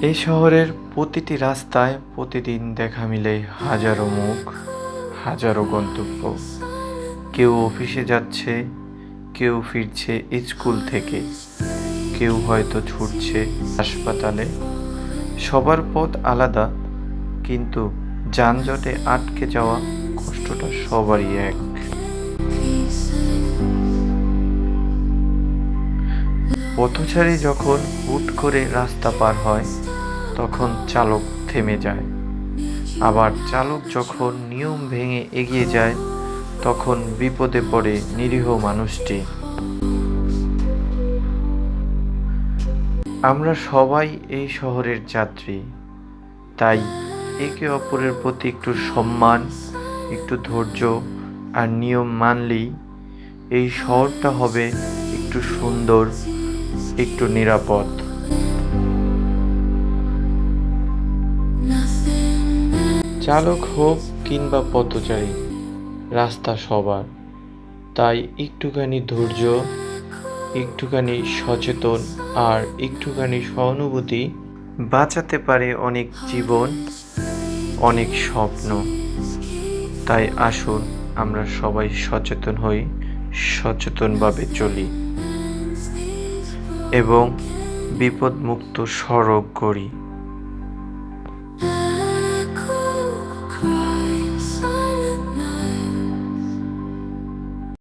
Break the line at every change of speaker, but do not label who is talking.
এই শহরের প্রতিটি রাস্তায় প্রতিদিন দেখা মিলে হাজারো মুখ, হাজারো গন্তব্য। কেউ অফিসে যাচ্ছে, কেউ ফিরছে স্কুল থেকে, কেউ হয়তো ছুটছে হাসপাতালে। সবার পথ আলাদা, কিন্তু যানজটে আটকে যাওয়া কষ্টটা সবারই এক। পথচারী যখন হুট করে রাস্তা পার হয় তখন চালক থেমে যায়। আবার চালক যখন নিয়ম ভেঙে এগিয়ে যায়, তখন বিপদে পড়ে নিরীহ মানুষটি। আমরা সবাই এই শহরের যাত্রী। তাই একে অপরের প্রতি একটু সম্মান, একটু ধৈর্য আর নিয়ম মানলেই এই শহরটা হবে একটু সুন্দর, একটু নিরাপদ। চালক হোক কিংবা পথচারী, রাস্তা সবার। তাই একটুখানি ধৈর্য, একটুখানি সচেতন আর একটুখানি সহানুভূতি বাঁচাতে পারে অনেক জীবন, অনেক স্বপ্ন। তাই আসুন আমরা সবাই সচেতন হই, সচেতনভাবে চলি এবং বিপদমুক্ত সড়ক গড়ি।